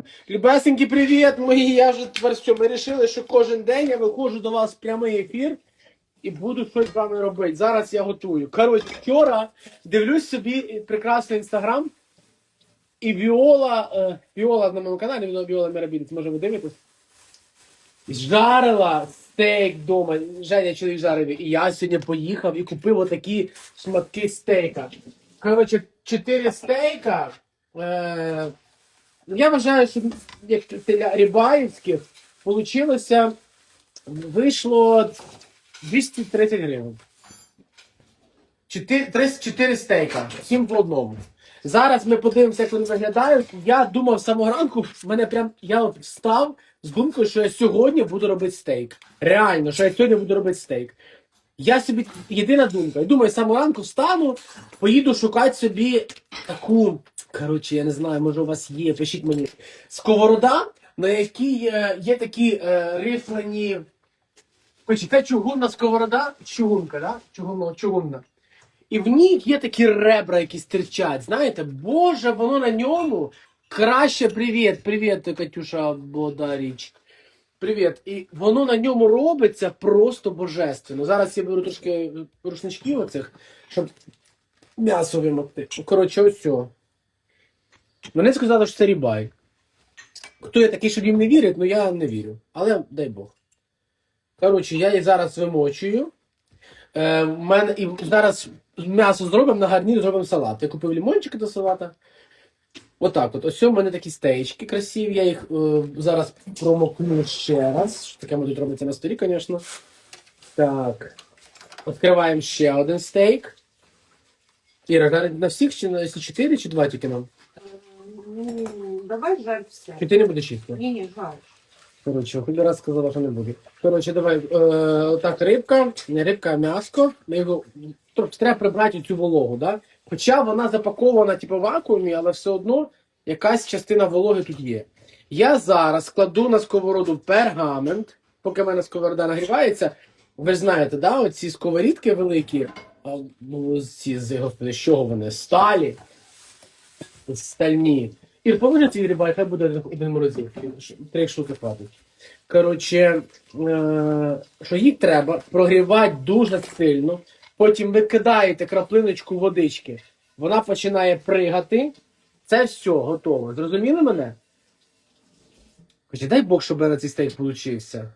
почнемо. Любесенькі, привіт, мої. Я вже тепер все. Ми вирішили, що кожен день я виходжу до вас в прямий ефір і буду щось з вами робити. Зараз я готую. Коротше, вчора дивлюсь собі прекрасний інстаграм. І Віола, е, Віола на моєму каналі, Віола Віола Мирабінець, може ви дивитесь? Жарила стейк вдома. Женя чоловік жарив. І я сьогодні поїхав і купив отакі шматки стейка. Коротше, чотири стейка. Е, я вважаю, що як для рибаївських получилося, вийшло 230 гривень. 4, 34 стейка, 7 по одному. Зараз ми подивимося, як вони виглядають. Я думав з самого ранку, мене прям я от встав з думкою, що я сьогодні буду робити стейк. Реально, що я сьогодні буду робити стейк. Я собі єдина думка. Я думаю, самого ранку встану, поїду шукати собі таку. Коротше, я не знаю, може у вас є, пишіть мені. Сковорода, на якій е, є такі е, рифлені. Коротше, це чугунна сковорода, чугунка, да? Чугунна, чугунна. І в ній є такі ребра, які стирчать. Знаєте, боже, воно на ньому краще привіт, привіт, Катюша Бодаріч. Привіт. І воно на ньому робиться просто божественно. Зараз я беру трошки рушничків оцих, щоб м'ясо вимокти. Коротше, ось цього. Вони сказали, що це рібай. Хто я такий, щоб їм не вірить, ну я не вірю. Але дай Бог. Коротше, я її зараз вимочую. Е, в мене, і зараз м'ясо зробимо на гарнір, зробимо салат. Я купив лімончики до салата. Отак от. Ось у мене такі стейчки красиві. Я їх е, зараз промокну ще раз. Що таке ми тут робиться на столі, звісно. Так. Відкриваємо ще один стейк. Іра, на всіх чи на якщо 4 чи 2 тільки нам? Ну, давай жарь все. Не будеш їсти? Не, не, жарь. Коротше, хоч раз сказала, що не буде. Коротше, давай. Е, отак, рибка, не рибка, а м'яско. Ми його трохи треба прибрати цю вологу, да? Хоча вона запакована типу, в вакуумі, але все одно якась частина вологи тут є. Я зараз кладу на сковороду пергамент, поки в мене сковорода нагрівається. Ви ж знаєте, да, оці сковорідки великі, ну, ці, господи, з чого вони? Сталі. Стальні. І положи цей рибай, хай буде один- морозів. Три штуки хватить. Коротше, е, що їх треба прогрівати дуже сильно. Потім ви кидаєте краплиночку водички, вона починає пригати. Це все готово. Зрозуміли мене? Хоча дай Бог, щоб на цей стейк получився.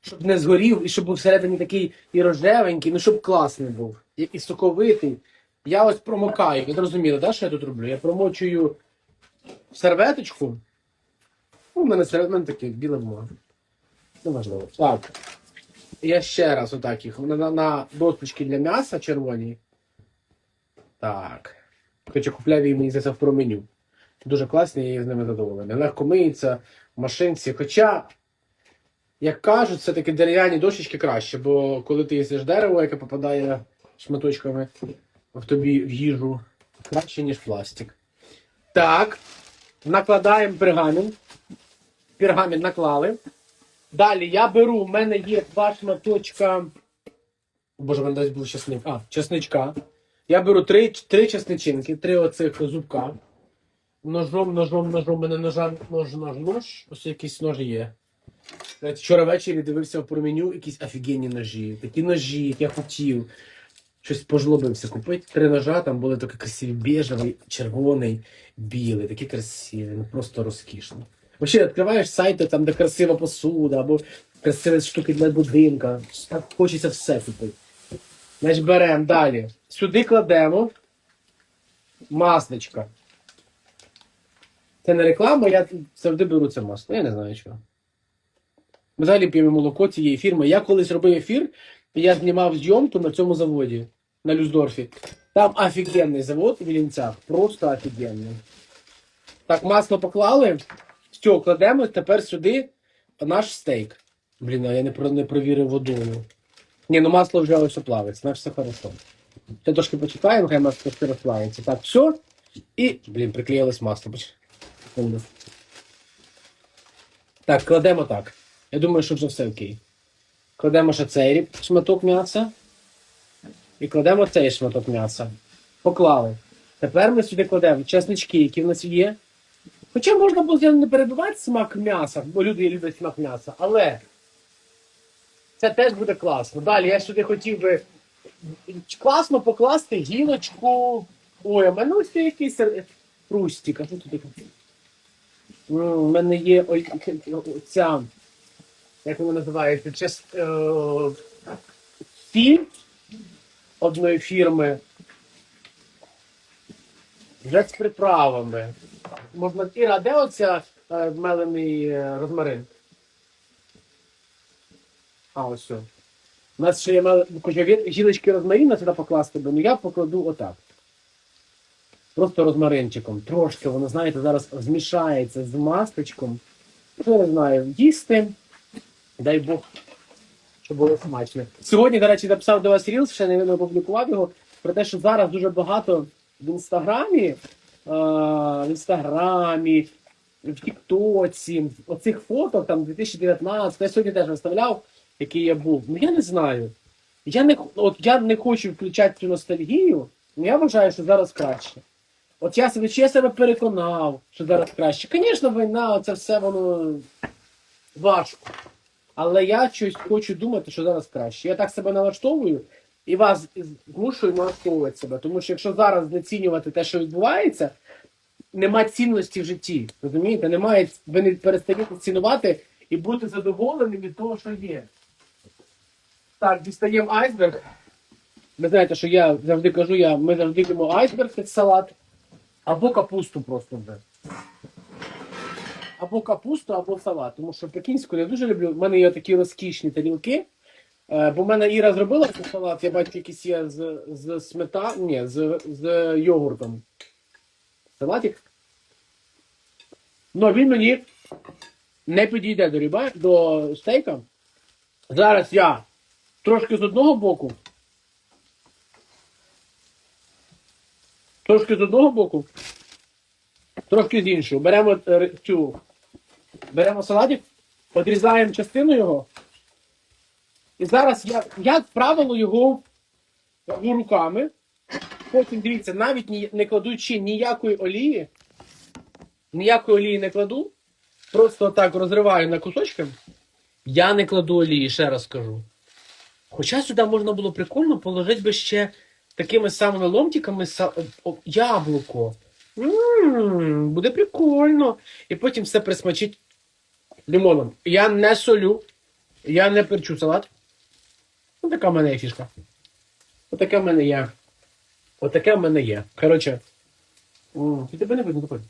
Щоб не згорів і щоб був всередині такий і рожевенький, ну щоб класний був. І, і соковитий. Я ось промокаю. Ви зрозуміли, да, що я тут роблю? Я промочую серветочку. Ну, У мене серед у мене таке біле бумага. Неважливо. Так. Я ще раз отак їх. На, на, на досточки для м'яса червоні. Так. Хоча купляв її, мені здається, в променю. Дуже класні, я з ними задоволений. Легко миється в машинці. Хоча, як кажуть, все-таки дерев'яні дощечки краще, бо коли ти їсиш дерево, яке попадає шматочками в тобі в їжу, краще, ніж пластик. Так. Накладаємо пергамент. Пергамент наклали. Далі я беру, в мене є два шматочка. Боже, в мене десь був часник. А, часничка. Я беру три, три часничинки, три оцих зубка. Ножом, ножом, ножом, у мене ножа, нож, нож, нож. Ось якийсь нож є. Навіть Вчора ввечері дивився про меню якісь офігенні ножі. Такі ножі, як я хотів. Щось пожлобився купити. Три ножа, там були такі красиві біжевий, червоний, білий, такі красиві, ну просто розкішно. Взагалі, відкриваєш сайти, там, де красива посуда, або красиві штуки для будинка. Так хочеться все купити. Значить, беремо далі. Сюди кладемо масличка. Це не реклама, я завжди беру це масло. Я не знаю чого. Ми взагалі п'ємо молоко цієї фірми. Я колись робив ефір, і я знімав зйомку на цьому заводі, на Люсдорфі. Там офігенний завод в Вілінцях. Просто офігенний. Так, масло поклали. Все, кладемо тепер сюди наш стейк. Блін, а я не, про- не провірив воду. Ні, ну масло вже ось плавиться, значить все хорошо. Ще трошки почекаємо, хай масло трошки розплавиться. Так, все. І, блін, приклеїлось масло. Так, кладемо так. Я думаю, що вже все окей. Кладемо ще цей шматок м'яса. І кладемо цей шматок м'яса. Поклали. Тепер ми сюди кладемо чеснички, які в нас є. Хоча можна було не перебивати смак м'яса, бо люди люблять смак м'яса, але це теж буде класно. Далі я сюди хотів би класно покласти гілочку. Ой, а мене ось якийсь р- рустик. А тут У мене є ой, ця, як вона називається, час, е, сіль одної фірми. Вже з приправами. Можна Іра, де оця е, мелений е, розмарин? А, ось. У нас ще є мел- хоча він- гілочки розмарина сюди покласти, би, ну я покладу отак. Просто розмаринчиком. Трошки воно, знаєте, зараз змішається з масточком. Ну, не знаю, їсти. Дай Бог, щоб було смачно. Сьогодні, до речі, написав до вас Рілс, ще не опублікував його, про те, що зараз дуже багато в інстаграмі, в інстаграмі, в Тіктоці, оцих фото там 2019, я сьогодні теж виставляв, який я був. Ну я не знаю. Я не, от я не хочу включати цю ностальгію, але я вважаю, що зараз краще. От я себе, чи я себе переконав, що зараз краще. Звісно, війна, це все воно важко. Але я щось хочу думати, що зараз краще. Я так себе налаштовую і вас змушую налаштовувати себе. Тому що якщо зараз знецінювати те, що відбувається, нема цінності в житті. Розумієте? Немає, ви не перестаєте цінувати і бути задоволеним від того, що є. Так, дістаємо айсберг. Ви знаєте, що я завжди кажу, я, ми завжди їмо айсберг як салат, або капусту просто вже. Або капусту, або салат. Тому що пекінську я дуже люблю. У мене є такі розкішні тарілки. Е, бо в мене Іра зробила салат, я бачу, якийсь є з, з смета, ні, з, з йогуртом. Салатик. Ну, він мені не підійде до ріба, до стейка. Зараз я трошки з одного боку. Трошки з одного боку. Трошки з іншого. Беремо цю. Беремо салатик, подрізаємо частину його. І зараз я, як правило, його рву руками. Потім дивіться, навіть ні, не кладучи ніякої олії, ніякої олії не кладу. Просто так розриваю на кусочки. Я не кладу олії, ще раз скажу. Хоча сюди можна було прикольно положити би ще такими самими ломтиками яблуко. Ммм, буде прикольно. І потім все присмачить лимоном. Я не солю, я не перчу салат. Ось така в мене є фішка. Отаке в мене є. Отаке в мене є. Коротше. Ти тебе не видно такой.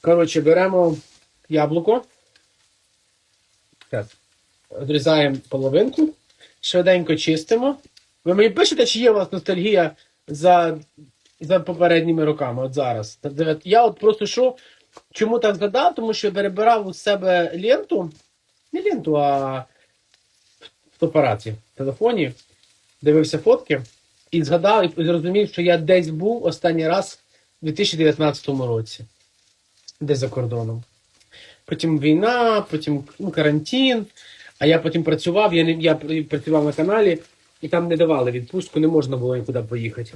Коротше, беремо яблуко. Так. Відрізаємо половинку. Швиденько чистимо. Ви мені пишете, чи є у вас ностальгія за, за попередніми роками, от зараз. Я от просто що, чому так згадав, тому що я перебирав у себе ленту, не ленту, а фотоапараті в телефоні, дивився фотки і згадав і зрозумів, що я десь був останній раз у 2019 році, десь за кордоном. Потім війна, потім ну, карантин. А я потім працював, я, не, я працював на каналі, і там не давали відпустку, не можна було нікуди поїхати.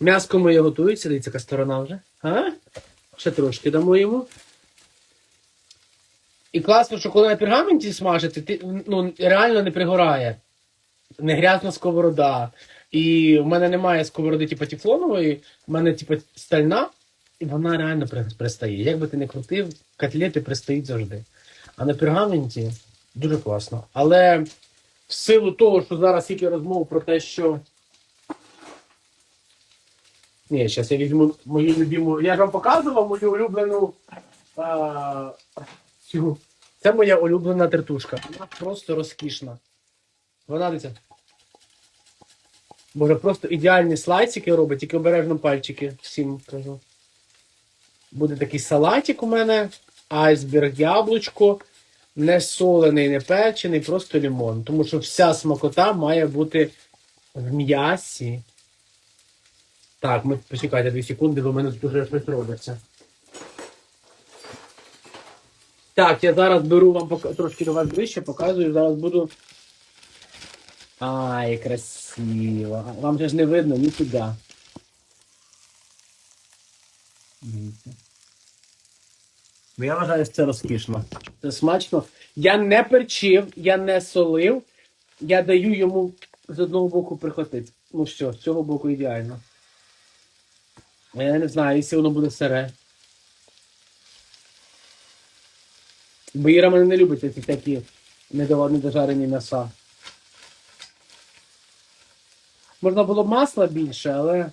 М'яско моє готується, дивіться, яка сторона вже. А? Ще трошки дамо йому. І класно, що коли на пергаменті смажити, ти ну, реально не пригорає. Не грязна сковорода. І в мене немає сковороди, типу, тефлонової, в мене, типу, стальна, і вона реально пристає. Як би ти не крутив, котлети пристають завжди. А на пергаменті дуже класно. Але в силу того, що зараз тільки розмов про те, що. Ні, зараз я візьму мою любиму. Я ж вам показував мою улюблену. А, цю. Це моя улюблена тертушка. Вона просто розкішна. Вона дивіться. Боже, просто ідеальні слайсики робить, тільки обережно пальчики всім кажу. Буде такий салатик у мене, айсберг, яблучко, не солений, не печений, просто лимон. Тому що вся смакота має бути в м'ясі. Так, ми почекайте дві секунди, бо в мене тут вже щось робиться. Так, я зараз беру вам трошки до вас ближче, показую, зараз буду. Ай, красиво. Вам же ж не видно ні туди. Дивіться. Ну, я вважаю, що це розкішно. Це смачно. Я не перчив, я не солив. Я даю йому з одного боку прихватити. Ну що, з цього боку ідеально. Я не знаю, якщо воно буде сире. Бо мене не любить ці такі недо- недожарені м'яса. Можна було б масла більше, але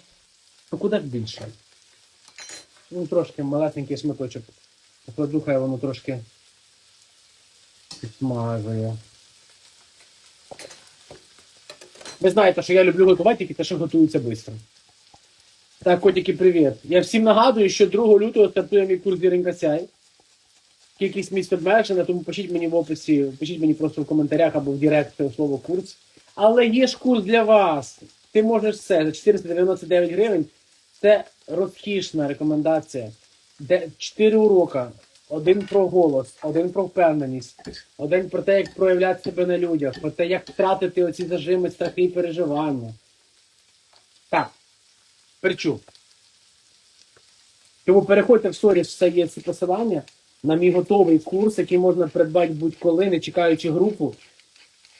ну куди ж більше? Ну, трошки малесенький шматочок. Покладу, хай воно трошки підсмажує. Ви знаєте, що я люблю готувати тільки те, що готується швидко. Так, котики, привіт. Я всім нагадую, що 2 лютого стартує мій курс Віренька Сяй. Кількість місць обмежена, тому пишіть мені в описі, пишіть мені просто в коментарях або в Директ слово курс. Але є ж курс для вас. Ти можеш все за 499 гривень. Це розкішна рекомендація. Де 4 урока. Один про голос, один про впевненість, один про те, як проявляти себе на людях, про те, як втратити оці зажими, страхи і переживання. Так, перчу. Тому переходьте в сторіс, все є ці посилання на мій готовий курс, який можна придбати будь-коли, не чекаючи групу.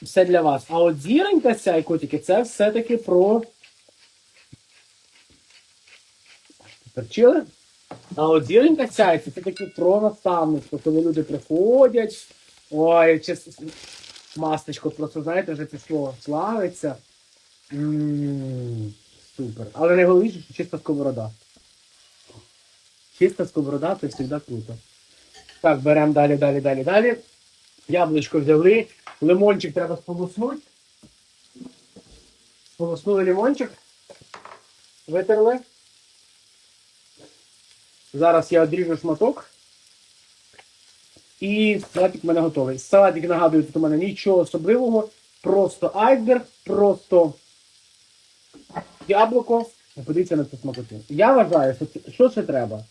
Все для вас. А от зіронька ця і котики, це все-таки про. Перчили? А от зіронька ця, це все-таки про наставництво, коли люди приходять. Ой, чесно, мастечко, просто знаєте, вже це слово славиться. Супер. Але найголовніше, що чиста сковорода. Чиста сковорода це завжди круто. Так, беремо далі, далі, далі, далі. Яблучко взяли. Лимончик треба сполоснути. Сполоснули лимончик. Витерли. Зараз я одріжу шматок. І салатик в мене готовий. Салатик, нагадую, тут у мене нічого особливого. Просто айсберг, просто яблуко. Подивіться на цю смакоту. Я вважаю, це- що це треба.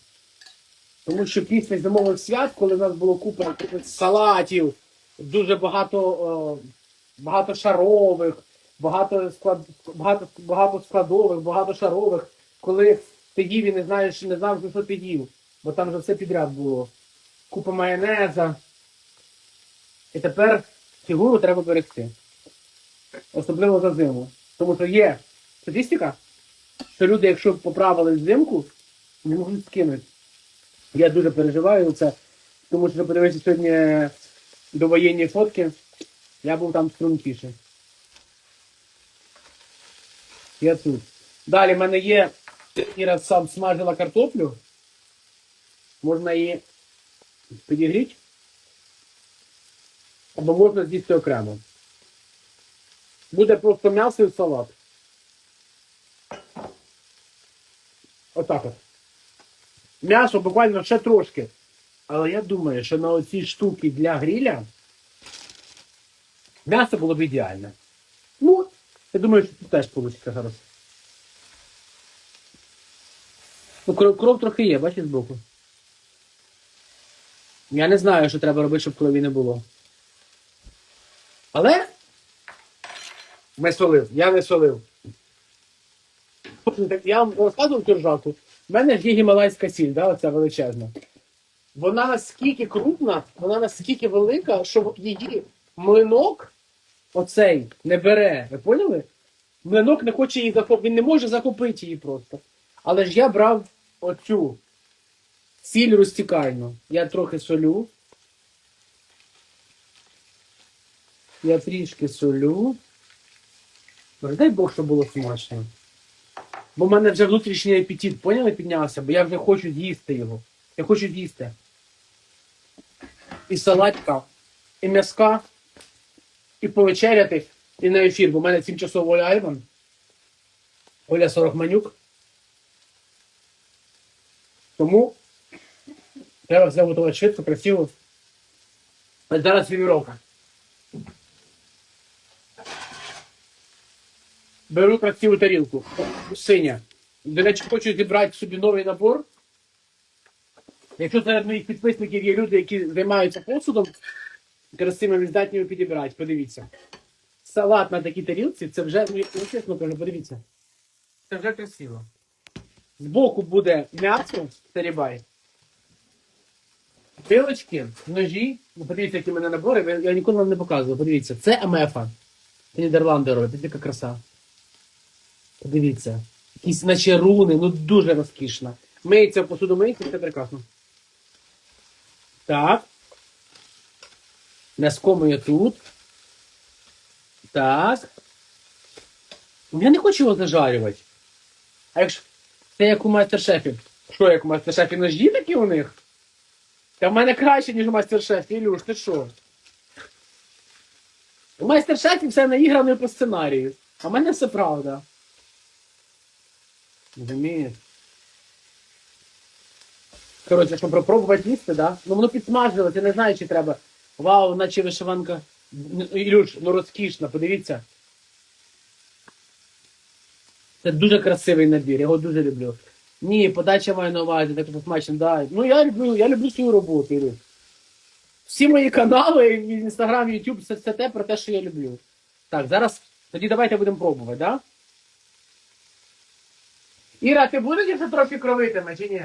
Тому що після зимових свят, коли в нас було купа салатів, дуже багато, багато шарових, багато, склад, багато, багато складових, багато шарових, коли ти їв і не знаєш, не знав, що ти їв, бо там вже все підряд було. Купа майонеза. І тепер фігуру треба берегти. Особливо за зиму. Тому що є статистика, що люди, якщо поправили взимку, не можуть скинути. Я дуже переживаю це, тому що подивився сьогодні довоєнні фотки, я був там стрункіший. Я тут. Далі в мене є Іра сам смажила картоплю. Можна її підігріти. Або можна з'їсти окремо. Буде просто м'ясо і салат. Отак от. М'ясо буквально ще трошки. Але я думаю, що на оці штуки для гриля м'ясо було б ідеальне. Ну, я думаю, що тут теж вийде зараз. Ну, кров, кров трохи є, бачиш збоку. Я не знаю, що треба робити, щоб крові не було. Але не солив, я не солив. Я вам розказував цю ржаку. У мене ж є гімалайська сіль, да, оця величезна. Вона наскільки крупна, вона наскільки велика, що її млинок оцей не бере. Ви поняли? Млинок не хоче її захопити, він не може захопити її просто. Але ж я брав оцю сіль розтікальну. Я трохи солю. Я трішки солю. Дай Бог, щоб було смачно. Бо в мене вже внутрішній апетит, поняли, піднявся, бо я вже хочу з'їсти його. Я хочу з'їсти. І салатка, і м'яска, і повечеряти, і на ефір, бо в мене 7 часов Оля Альман. Оля 40 манюк. Тому треба все готувати швидко, красиво. А зараз фільміровка. Беру красиву тарілку. Синя. До речі, хочу зібрати собі новий набор. Якщо серед моїх підписників є люди, які займаються посудом, красивими здатні підібрати, подивіться. Салат на такій тарілці, це вже, ну, чесно кажу, подивіться. Це вже красиво. Збоку буде м'ясо, тарібай. Пилочки, ножі. Ну, подивіться, які в мене набори. Я, ніколи вам не показував. Подивіться, це МФа. Це Нідерланди робить. Подивіться, яка краса. Подивіться. Якісь наче руни, ну дуже розкішна. Миється в посудомийці, все прекрасно. Так. М'язко я тут. Так. Я не хочу його зажарювати. А якщо це як у майстер-шефів. Що як у майстер-шефі ножі такі у них? Та в мене краще, ніж у майстер-шефі, Ілюш, ти що? У майстер-шефі все наіграно по сценарію. А в мене все правда. Розумієш? Коротше, щоб попробувати їсти, да? Ну воно підсмажилось, я не знаю, чи треба. Вау, наче вишиванка. Ну, Ілюш, ну розкішна, подивіться. Це дуже красивий набір, я його дуже люблю. Ні, подача маю на увазі, так смачно, да. Ну я люблю, я люблю свою роботу, Ілюш. Всі мої канали, Інстаграм, Ютуб, це, це те про те, що я люблю. Так, зараз тоді давайте будемо пробувати, да? Іра, ти будеш якщо трохи кровитиме чи ні?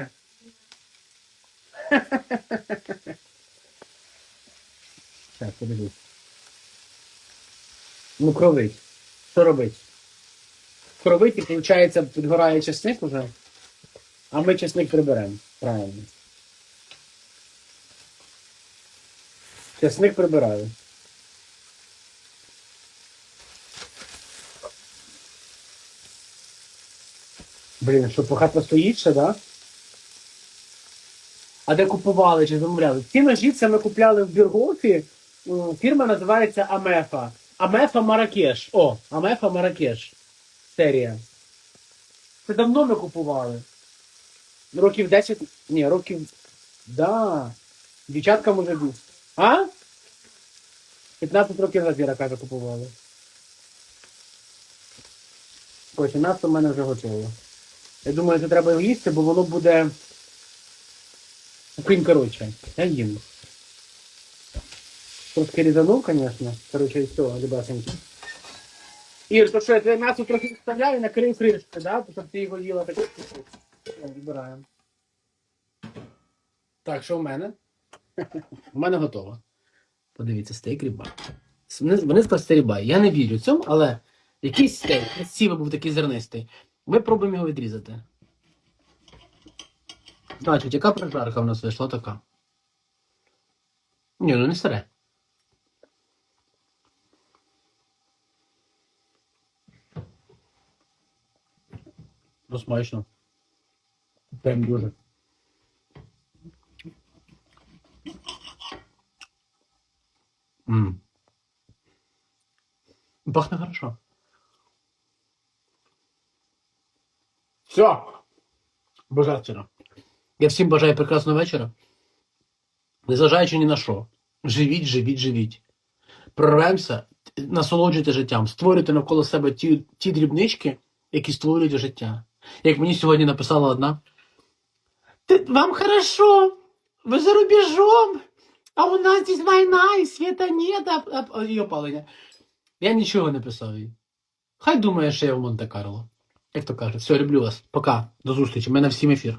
Так, подивись. Ну, кровить. Що робить? Кровить і, виходить, підгорає часник уже, а ми часник приберемо. Правильно. Часник прибираю. Блін, що похатно стоїть ще, да? А де купували чи замовляли? Ці ножі це ми купляли в Біргофі. Фірма називається Амефа. Амефа Маракеш. О, Амефа Маракеш. Серія. Це давно ми купували. Років 10. Ні, років. Да. Дівчатка може бути. А? 15 років назад каже, купували. Коротше, нас у мене вже готово. Я думаю, що треба їсти, бо воно буде. Крім коротше, я їм. Трошки різанув, звісно. Коротше, і все, любасеньки. Ір, то що, я тебе м'ясо трохи вставляю, накрив кришкою, да? щоб ти його їла так. Відбираємо. Так, що в мене? У мене готово. Подивіться, стейк рібай. Вони, сказали рібай. Я не вірю цьому, але якийсь стейк, красивий був такий зернистий. Ми пробуємо його відрізати. Значить, яка прожарка в нас вийшла така? Ні, ну не старе. Ну, смачно. Прям дуже. М. Пахне хорошо. Все. Божественно. Я всім бажаю прекрасного вечора. Незважаючи ні на що. Живіть, живіть, живіть. Прорвемося, насолоджуйте життям, створюйте навколо себе ті, ті дрібнички, які створюють життя. Як мені сьогодні написала одна. Ти, вам хорошо, ви за рубежом, а у нас здесь війна, і світа нет, а, а, а, і опалення. Я нічого не писав їй. Хай думає, що я в Монте-Карло. Як то кажуть, все, люблю вас. Пока. До зустрічі. У мене всім ефір.